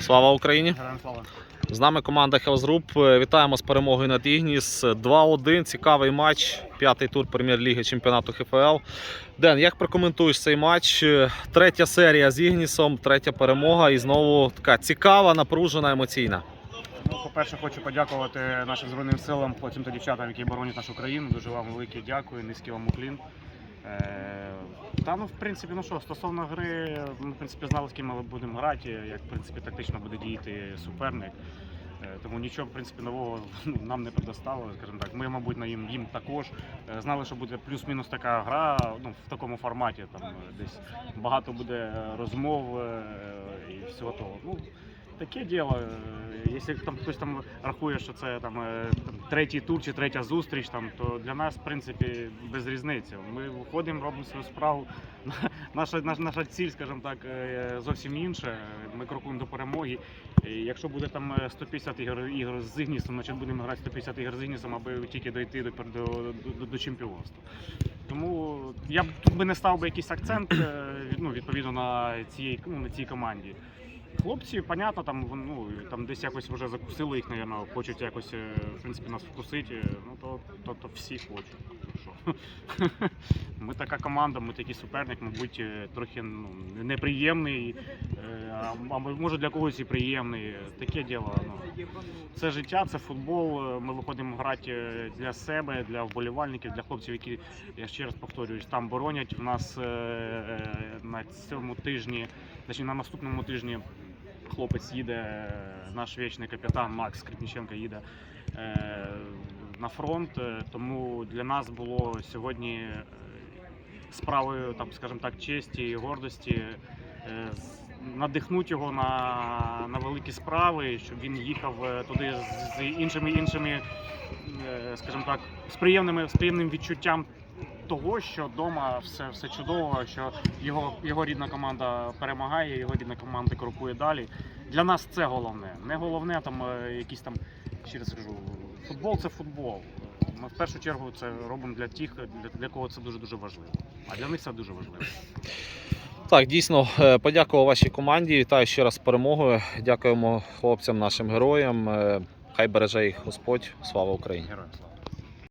Слава Україні! Героям слава. З нами команда Health Group. Вітаємо з перемогою над Ігніс. 2-1. Цікавий матч. П'ятий тур прем'єр-ліги чемпіонату ХФЛ. Ден, як прокоментуєш цей матч? Третя серія з Ігнісом, третя перемога і знову така цікава, напружена, емоційна. Ну, по-перше, хочу подякувати нашим Збройним силам, хлопцям та дівчатам, які боронять нашу країну. Дуже вам велике дякую, низький вам уклін. Е, Та ну, в принципі, ну що, стосовно гри, ми в принципі знали, з ким ми будемо грати, як в принципі тактично буде діяти суперник. Е, Тому нічого в принципі нового ну, нам не предоставили, скажімо так. Ми, мабуть, на їм, їм також Е, знали, що буде плюс-мінус така гра ну, в такому форматі. Там десь багато буде розмов і всього того. Ну, таке діло. Е, Якщо там хтось там рахує, що це там, е, третій тур чи третя зустріч, там то для нас в принципі без різниці. Ми виходимо, робимо свою справу. Наша наша, наша ціль, скажімо так, е, зовсім інша. Ми крокуємо до перемоги. І якщо буде там е, 150 ігор, ігор з Ігнісом, значить будемо грати 150 ігор з Ігнісом, аби тільки дойти до, до, до, до чемпіонства. Тому я б тут би не став би якийсь акцент ну, відповідно на цій, ну, на цій команді. Хлопці, понятно, там ну там десь якось вже закусили їх, напевно, хочуть якось е, в принципі нас вкусити. Ну то, то, то всі хочуть. Ну. Ми така команда, ми такий суперник, мабуть, е, трохи ну, неприємний, е, а може для когось і приємний. Таке діло. Ну. Це життя, це футбол. Ми виходимо грати е, для себе, для вболівальників, для хлопців, які я ще раз повторююсь, там боронять. У нас е, е, на цьому тижні, значить на наступному тижні хлопець їде, наш вічний капітан Макс Скрипніченко їде на фронт. Тому для нас було сьогодні справою, там, скажімо так, честі і гордості. Надихнути його на, на великі справи, щоб він їхав е, туди з, іншими іншими, е, скажімо так, з приємними з приємним відчуттям того, що вдома все, все чудово, що його, його рідна команда перемагає, його рідна команда крокує далі. Для нас це головне. Не головне там е, якісь там, ще раз кажу, футбол це футбол. Ми в першу чергу це робимо для тих, для, для кого це дуже дуже важливо. А для них це дуже важливо. Так, дійсно, е, подякував вашій команді. Вітаю ще раз перемогою. Дякуємо хлопцям, нашим героям. Е, Хай береже їх Господь. Слава Україні!